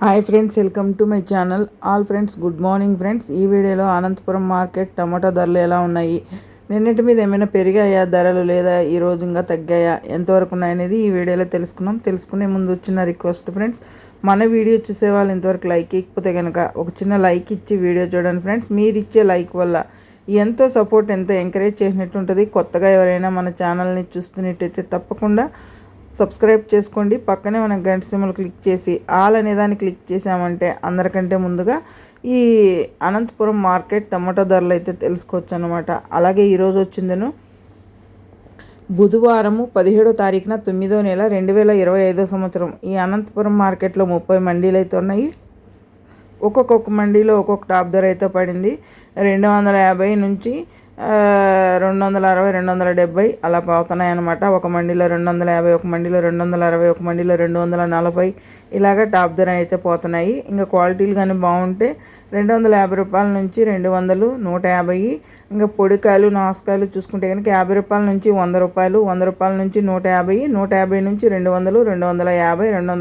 Hi friends welcome to my channel all friends good morning friends ఈ వీడియోలో Anantapuram market tomato ధరలు ఎలా ఉన్నాయి? నిన్నటి మీద ఏమైనా పెరిగాయా? ధరలు లేదా? ఈ రోజు ఇంకా తగ్గాయా? ఎంతవరకు ఉన్నాయనేది ఈ వీడియోలో తెలుసుకున్నాం. తెలుసుకునే ముందు వచ్చిన రిక్వెస్ట్ ఫ్రెండ్స్ మన వీడియో చూసే వాళ్ళు ఇంతవరకు లైక్ ఇకపోతే కనుక ఒక చిన్న లైక్ ఇచ్చి వీడియో చూడండి ఫ్రెండ్స్ మీరు ఇచ్చే లైక్ వల్ల ఎంతో సపోర్ట్ ఎంతో ఎంకరేజ్ చేసినట్టు ఉంటుంది కొత్తగా ఎవరైనా మన ఛానల్ని చూస్తున్నట్టయితే తప్పకుండా సబ్స్క్రైబ్ చేసుకోండి. పక్కనే మనం గంట సిమ్మలు క్లిక్ చేసి ఆల్ అనే దాన్ని క్లిక్ చేసామంటే అందరికంటే ముందుగా ఈ అనంతపురం మార్కెట్ టమాటో ధరలు అయితే తెలుసుకోవచ్చు అనమాట అలాగే ఈరోజు వచ్చిందను. బుధవారము పదిహేడో తారీఖున తొమ్మిదో నెల రెండు వేల ఇరవై ఐదో సంవత్సరం. ఈ అనంతపురం మార్కెట్లో ముప్పై మండీలు అయితే ఉన్నాయి. ఒక్కొక్క మండీలో ఒక్కొక్క టాప్ ధర అయితే పడింది. రెండు వందల యాభై నుంచి రెండు వందల అరవై రెండు వందల డెబ్బై అలా పోతున్నాయి అనమాట ఒక మండీలో రెండు వందల యాభై ఒక మండీలో రెండు వందల అరవై ఒక మండీలో రెండు వందల నలభై ఇలాగ టాప్ ధర అయితే పోతున్నాయి. ఇంకా క్వాలిటీలు కానీ బాగుంటే రెండు వందల యాభై రూపాయల నుంచి రెండు వందలు నూట యాభై ఇంకా పొడికాయలు నాసుకాయలు చూసుకుంటే కనుక యాభై రూపాయల నుంచి వంద రూపాయలు వంద రూపాయల నుంచి నూట యాభై నూట యాభై నుంచి రెండు వందలు రెండు వందల యాభై రెండు వందల